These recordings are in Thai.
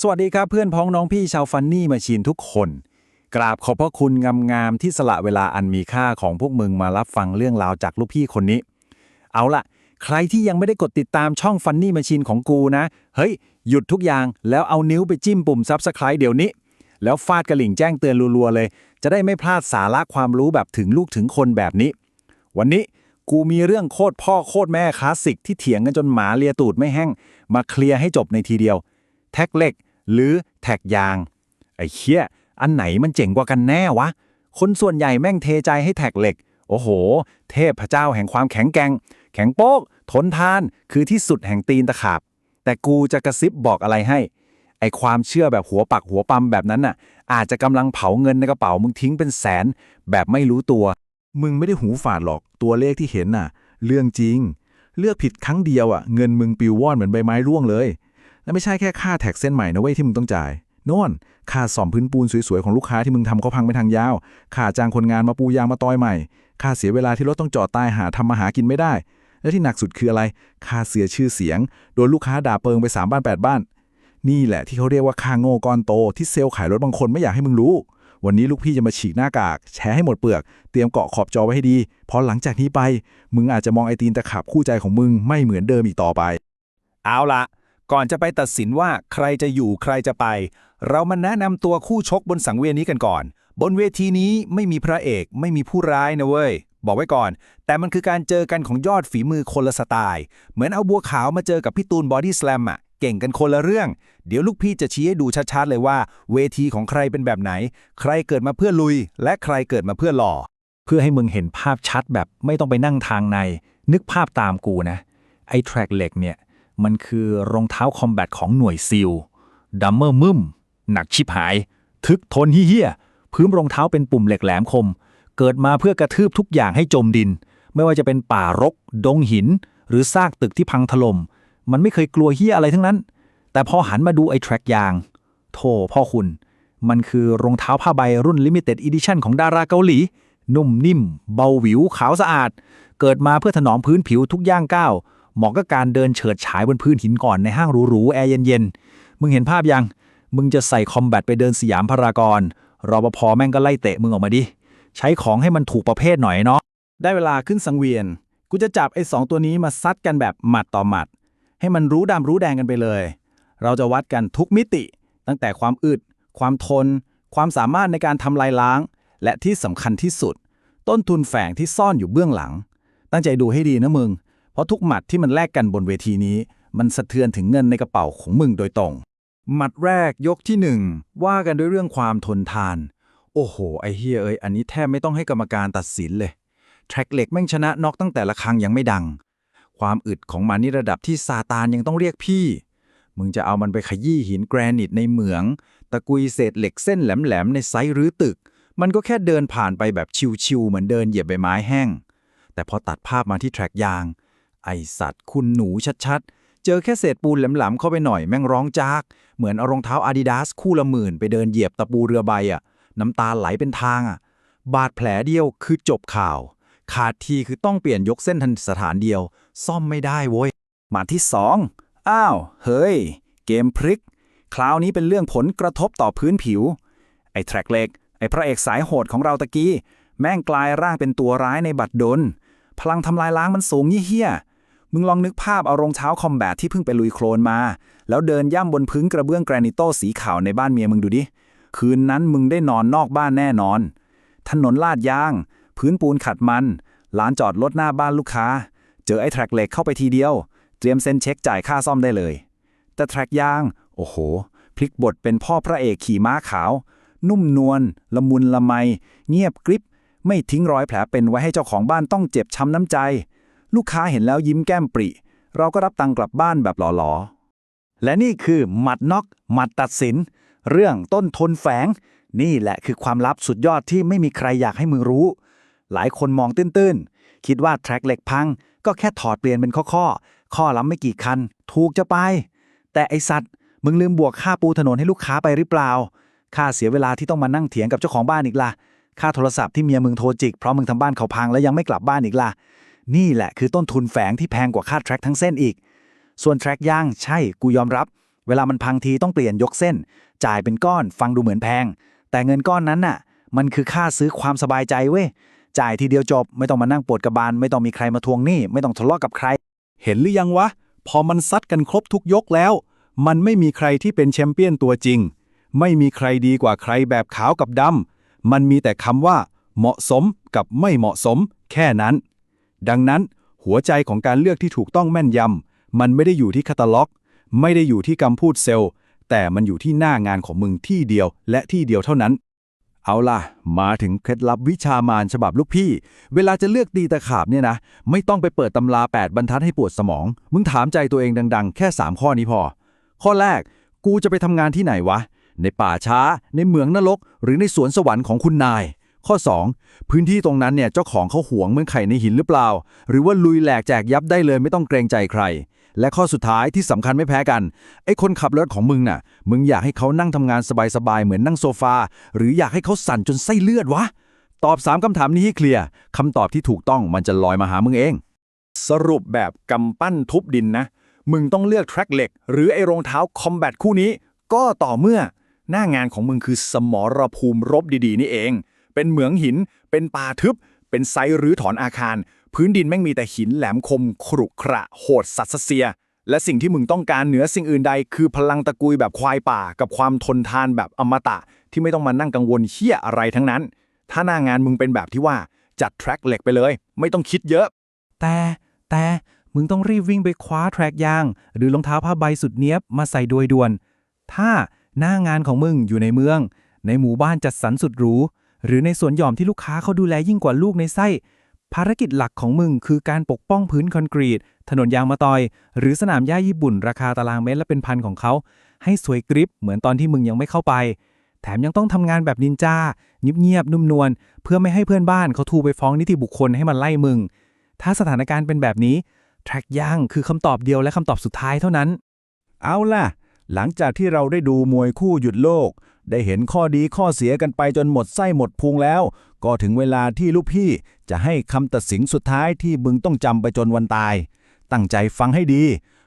สวัสดีครับเพื่อนพ้องน้องพี่ชาวฟันนี่มาชีนทุกคน กราบขอบพระคุณงามๆที่สละเวลาอันมีค่าของพวกมึงมารับฟังเรื่องราวจากลูกพี่คนนี้ เอาล่ะ ใครที่ยังไม่ได้กดติดตามช่องฟันนี่มาชีนของกูนะ เฮ้ย หยุดทุกอย่างแล้วเอานิ้วไปจิ้มปุ่มซับสไคร b e เดี๋ยวนี้ แล้วฟาดกระหลิ่งแจ้งเตือนรัวๆเลย จะได้ไม่พลาดสาระความรู้แบบถึงลูกถึงคนแบบนี้ วันนี้กูมีเรื่องโคตรพ่อโคตรแม่คลาสสิกที่เถียงกันจนหมาเลียตูดไม่แห้งมาเคลียร์ให้จบในทีเดียว แท็กเล็ก หรือแท็กยาง ไอ้เคี้ย อันไหนมันเจ๋งกว่ากันแน่วะ คนส่วนใหญ่แม่งเทใจให้แท็กเหล็ก โอ้โห เทพพระเจ้าแห่งความแข็งแกร่ง แข็งโป๊ก ทนทาน คือที่สุดแห่งตีนตะขาบ แต่กูจะกระซิบบอกอะไรให้ ไอความเชื่อแบบหัวปักหัวปั๊มแบบนั้นน่ะ อาจจะกำลังเผาเงินในกระเป๋ามึงทิ้งเป็นแสน แบบไม่รู้ตัว มึงไม่ได้หูฝาดหรอก ตัวเลขที่เห็นน่ะ เรื่องจริง เลือกผิดครั้งเดียวอะ เงินมึงปิวว่อนเหมือนใบไม้ร่วงเลย และไม่ใช่แค่ค่าแท็กเส้นใหม่นะเว้ยที่มึงต้องจ่ายโน่นค่าซ่อมพื้นปูนสวยๆ ของลูกค้าที่มึงทำเขาพังไปทางยาว ค่าจ้างคนงานมาปูยางมาตอยใหม่ ค่าเสียเวลาที่รถต้องจอดตายหาทำมาหากินไม่ได้ และที่หนักสุดคืออะไร ค่าเสียชื่อเสียง โดนลูกค้าด่าเปิงไปสามบ้านแปดบ้าน นี่แหละที่เขาเรียกว่าค่าโง่ก้อนโต ที่เซลล์ขายรถบางคนไม่อยากให้มึงรู้ วันนี้ลูกพี่จะมาฉีกหน้ากาก แชร์ให้หมดเปลือก เตรียมเกาะขอบจอไว้ให้ดี เพราะหลังจากนี้ไป มึงอาจจะมองไอตีนตะขับคู่ใจของมึงไม่เหมือนเดิมอีกต่อไป เอาละ ก่อนจะไปตัดสินว่าใครจะอยู่ใครจะไป เรามาแนะนำตัวคู่ชกบนสังเวียนนี้กันก่อน บนเวทีนี้ไม่มีพระเอกไม่มีผู้ร้ายนะเว้ย บอกไว้ก่อน แต่มันคือการเจอกันของยอดฝีมือคนละสไตล์ เหมือนเอาบัวขาวมาเจอกับพี่ตูนบอดี้สแลมอะเก่งกันคนละเรื่อง เดี๋ยวลูกพี่จะชี้ให้ดูชัดๆเลยว่า เวทีของใครเป็นแบบไหน ใครเกิดมาเพื่อลุย และใครเกิดมาเพื่อหล่อ เพื่อให้มึงเห็นภาพชัดแบบไม่ต้องไปนั่งทางใน นึกภาพตามกูนะ ไอ้แทร็กเหล็กเนี่ย มันคือรองเท้าคอมแบทของหน่วยซิลดัมเมอร์มึมหนักชิบหาย ทึกทนเฮี้ยพื้นรองเท้าเป็นปุ่มเหล็กแหลมคม เกิดมาเพื่อกระทืบทุกอย่างให้จมดิน ไม่ว่าจะเป็นป่ารก ดงหิน หรือซากตึกที่พังถล่มมันไม่เคยกลัวเฮี้ยอะไรทั้งนั้น แต่พอหันมาดูไอ้แทร็กยาง โธ่พ่อคุณ มันคือรองเท้าผ้าใบรุ่น Limited Edition ของดาราเกาหลี นุ่มนิ่ม เบาหวิวขาวสะอาด เกิดมาเพื่อถนอมพื้นผิวทุกย่างก้าว เหมาะกับการเดินเฉิดฉายบนพื้นหินก่อนในห้างหรูๆแอร์เย็นๆ มึงเห็นภาพยัง มึงจะใส่คอมแบทไปเดินสยามพารากอนรอปภแม่งก็ไล่เตะมึงออกมาดิ ใช้ของให้มันถูกประเภทหน่อยเนาะได้เวลาขึ้นสังเวียน กูจะจับไอ้สองตัวนี้มาซัดกันแบบหมัดต่อหมัด ให้มันรู้ดำรู้แดงกันไปเลย เราจะวัดกันทุกมิติ ตั้งแต่ความอึด ความทน ความสามารถในการทำลายล้าง และที่สำคัญที่สุด ต้นทุนแฝงที่ซ่อนอยู่เบื้องหลัง ตั้งใจดูให้ดีนะมึง เพราะทุกหมัดที่มันแลกกันบนเวทีนี้ มันสะเทือนถึงเงินในกระเป๋าของมึงโดยตรง หมัดแรกยกที่หนึ่งว่ากันด้วยเรื่องความทนทาน โอ้โห ไอเฮียเอ้ยอันนี้แทบไม่ต้องให้กรรมการตัดสินเลย แทร็กเหล็กแม่งชนะน็อกตั้งแต่ละครั้งยังไม่ดัง ความอึดของมันนี่ระดับที่ซาตานยังต้องเรียกพี่ มึงจะเอามันไปขยี้หินแกรนิตในเหมือง ตะกุยเศษเหล็กเส้นแหลมๆในไซส์รื้อตึก มันก็แค่เดินผ่านไปแบบชิวๆเหมือนเดินเหยียบใบไม้แห้ง แต่พอตัดภาพมาที่แทร็กยาง ไอสัตว์ คุณหนูชัดๆ เจอแค่เศษปูนแหลมๆเข้าไปหน่อยแม่งร้องจาก เหมือนเอารองเท้าอาดิดาสคู่ละหมื่นไปเดินเหยียบตะปูเรือใบอะ น้ำตาไหลเป็นทางอะ บาดแผลเดียวคือจบข่าว ขาดทีคือต้องเปลี่ยนยกเส้นทันสถานเดียว ซ่อมไม่ได้โว้ยมาที่สองอ้าว เฮ้ย เกมพลิก คราวนี้เป็นเรื่องผลกระทบต่อพื้นผิว ไอ้แทร็กเล็ก ไอ้พระเอกสายโหดของเราตะกี้ แม่งกลายร่างเป็นตัวร้ายในบัตรดล พลังทำลายล้างมันสูงเหี้ย มึงลองนึกภาพเอารองเท้าคอมแบทที่เพิ่งไปลุยโคลนมา แล้วเดินย่ำบนพื้นกระเบื้องแกรนิโตสีขาวในบ้านเมียมึงดูดิ คืนนั้นมึงได้นอนนอกบ้านแน่นอน ถนนลาดยาง พื้นปูนขัดมันลานจอดรถหน้าบ้านลูกค้า เจอไอ้แทร็กเหล็กเข้าไปทีเดียว เตรียมเซ็นเช็คจ่ายค่าซ่อมได้เลย แต่แทร็กยาง โอ้โห พลิกบทเป็นพ่อพระเอกขี่ม้าขาว นุ่มนวลละมุนละไม เงียบกริบ ไม่ทิ้งรอยแผลเป็นไว้ให้เจ้าของบ้านต้องเจ็บช้ำน้ำใจ ลูกค้าเห็นแล้วยิ้มแก้มปริ เราก็รับตังกลับบ้านแบบหล่อๆ และนี่คือหมัดน็อกหมัดตัดสิน เรื่องต้นทนแฝง นี่แหละคือความลับสุดยอดที่ไม่มีใครอยากให้มึงรู้ หลายคนมองตื้นๆ คิดว่าแทร็กเหล็กพัง ก็แค่ถอดเปลี่ยนเป็นข้อๆ ข้อล้ำไม่กี่คัน ถูกจะไป แต่ไอสัตว์ มึงลืมบวกค่าปูถนนให้ลูกค้าไปหรือเปล่า ค่าเสียเวลาที่ต้องมานั่งเถียงกับเจ้าของบ้านอีกล่ะค่าโทรศัพท์ที่เมียมึงโทรจิกเพราะมึงทำบ้านเขาพังแล้วยังไม่กลับบ้านอีกล่ะ นี่แหละคือต้นทุนแฝงที่แพงกว่าค่าแทร็กทั้งเส้นอีก ส่วนแทร็กย่างใช่กูยอมรับ เวลามันพังทีต้องเปลี่ยนยกเส้น จ่ายเป็นก้อนฟังดูเหมือนแพง แต่เงินก้อนนั้นน่ะ มันคือค่าซื้อความสบายใจเว้ยจ่ายทีเดียวจบ ไม่ต้องมานั่งปวดกระบาล ไม่ต้องมีใครมาทวงหนี้ ไม่ต้องทะเลาะกับใคร เห็นหรือยังวะ พอมันซัดกันครบทุกยกแล้ว มันไม่มีใครที่เป็นแชมเปี้ยนตัวจริง ไม่มีใครดีกว่าใครแบบขาวกับดำมันมีแต่คำว่า เหมาะสมกับไม่เหมาะสม แค่นั้น ดังนั้นหัวใจของการเลือกที่ถูกต้องแม่นยำมันไม่ได้อยู่ที่คาตาล็อก ไม่ได้อยู่ที่คำพูดเซลล์ แต่มันอยู่ที่หน้างานของมึงที่เดียวและที่เดียวเท่านั้น เอาล่ะ มาถึงเคล็ดลับวิชามารฉบับลูกพี่ เวลาจะเลือกตีตะขาบเนี่ยนะ ไม่ต้องไปเปิดตำรา 8 บรรทัดให้ปวดสมอง มึงถามใจตัวเองดัง ๆ แค่ 3 ข้อนี้พอ ข้อแรก กูจะไปทำงานที่ไหนวะ ในป่าช้า ในเมืองนรก หรือในสวนสวรรค์ของคุณนาย ข้อ 2 พื้นที่ตรงนั้นเนี่ยเจ้าของเขาหวงเหมือนไข่ในหินหรือเปล่า หรือว่าลุยแหลกแจกยับได้เลยไม่ต้องเกรงใจใคร และข้อสุดท้ายที่สำคัญไม่แพ้กันไอ้คนขับรถของมึงน่ะ มึงอยากให้เขานั่งทำงานสบายๆเหมือนนั่งโซฟา หรืออยากให้เขาสั่นจนไส้เลือดวะตอบ 3คำถามนี้ให้เคลียร์คำตอบที่ถูกต้องมันจะลอยมาหามึงเอง สรุปแบบกำปั้นทุบดินนะ มึงต้องเลือกแทร็กเหล็ก หรือไอรองเท้าคอมแบทคู่นี้ ก็ต่อเมื่อหน้างานของมึงคือสมรภูมิรบดีๆ นี่เอง เป็นเหมืองหิน เป็นป่าทึบ เป็นไซต์หรือถอนอาคาร พื้นดินแม่งมีแต่หินแหลมคม ขรุขระ โหดสัตว์เสีย และสิ่งที่มึงต้องการเหนือสิ่งอื่นใด คือพลังตะกุยแบบควายป่า กับความทนทานแบบอมตะ ที่ไม่ต้องมานั่งกังวลเหี้ยอะไรทั้งนั้น ถ้าหน้างานมึงเป็นแบบที่ว่าจัดแทร็กเหล็กไปเลย ไม่ต้องคิดเยอะ แต่แต่มึงต้องรีบวิ่งไปคว้าแทร็กยาง หรือรองเท้าผ้าใบสุดเนี้ยบมาใส่โดยด่วน ถ้าหน้างานของมึงอยู่ในเมือง ในหมู่บ้านจัดสรรสุดหรู หรือในสวนหย่อมที่ลูกค้าเขาดูแลยิ่งกว่าลูกในไส้ ภารกิจหลักของมึงคือการปกป้องพื้นคอนกรีต ถนนยางมะตอย หรือสนามหญ้าญี่ปุ่น ราคาตารางเมตรละเป็นพันของเขา ให้สวยกริบเหมือนตอนที่มึงยังไม่เข้าไป แถมยังต้องทำงานแบบนินจาเงียบๆนุ่มนวลเพื่อไม่ให้เพื่อนบ้านเขาทูไปฟ้องนิติบุคคลให้มันไล่มึง ถ้าสถานการณ์เป็นแบบนี้แทร็กย่างคือคำตอบเดียวและคำตอบสุดท้ายเท่านั้น เอาล่ะ หลังจากที่เราได้ดูมวยคู่หยุดโลก ได้เห็นข้อดีข้อเสียกันไปจนหมดไส้หมดพุงแล้ว ก็ถึงเวลาที่ลูกพี่จะให้คำตัดสินสุดท้ายที่มึงต้องจำไปจนวันตาย ตั้งใจฟังให้ดี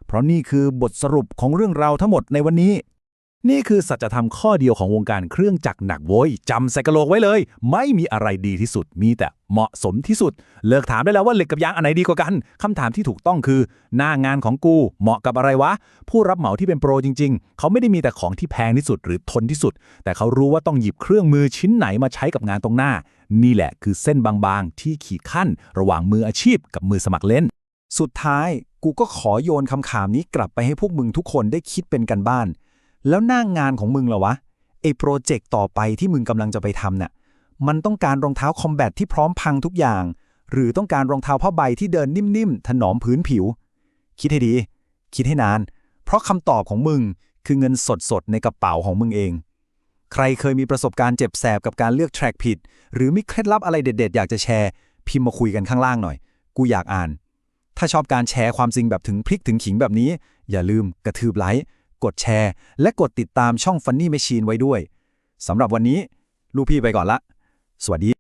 เพราะนี่คือบทสรุปของเรื่องราวทั้งหมดในวันนี้ นี่คือสัจธรรมข้อเดียวของวงการเครื่องจักรหนักโว้ยจำใส่กระโหลกไว้เลย ไม่มีอะไรดีที่สุด มีแต่เหมาะสมที่สุด เลิกถามได้แล้วว่าเหล็กกับยางอันไหนดีกว่ากันคำถามที่ถูกต้องคือ หน้างานของกูเหมาะกับอะไรวะ ผู้รับเหมาที่เป็นโปรจริง ๆ เขาไม่ได้มีแต่ของที่แพงที่สุดหรือทนที่สุด แต่เขารู้ว่าต้องหยิบเครื่องมือชิ้นไหนมาใช้กับงานตรงหน้า นี่แหละคือเส้นบางๆ ที่ขีดขั้น ระหว่างมืออาชีพกับมือสมัครเล่น สุดท้ายกูก็ขอโยนคำถามนี้กลับไปให้พวกมึงทุกคนได้คิดเป็นกันบ้าน แล้วหน้างงานของมึงเหรอวะไอ้โปรเจกต์ต่อไปที่มึงกำลังจะไปทำน่ะมันต้องการรองเท้าคอมแบทที่พร้อมพังทุกอย่าง หรือต้องการรองเท้าผ้าใบที่เดินนิ่มๆ ถนอมพื้นผิว คิดให้ดี คิดให้นาน เพราะคำตอบของมึงคือเงินสดๆ ในกระเป๋าของมึงเอง ใครเคยมีประสบการณ์เจ็บแสบกับการเลือกแทร็กผิด หรือมีเคล็ดลับอะไรเด็ด ๆ อยากจะแชร์ พิมพ์มาคุยกันข้างล่างหน่อย กูอยากอ่าน ถ้าชอบการแชร์ความจริงแบบถึงพริกถึงขิงแบบนี้ อย่าลืมกระทืบไลค์ กดแชร์ และกดติดตามช่อง Funny Machine ไว้ด้วยสำหรับวันนี้ ลูกพี่ไปก่อนละ สวัสดี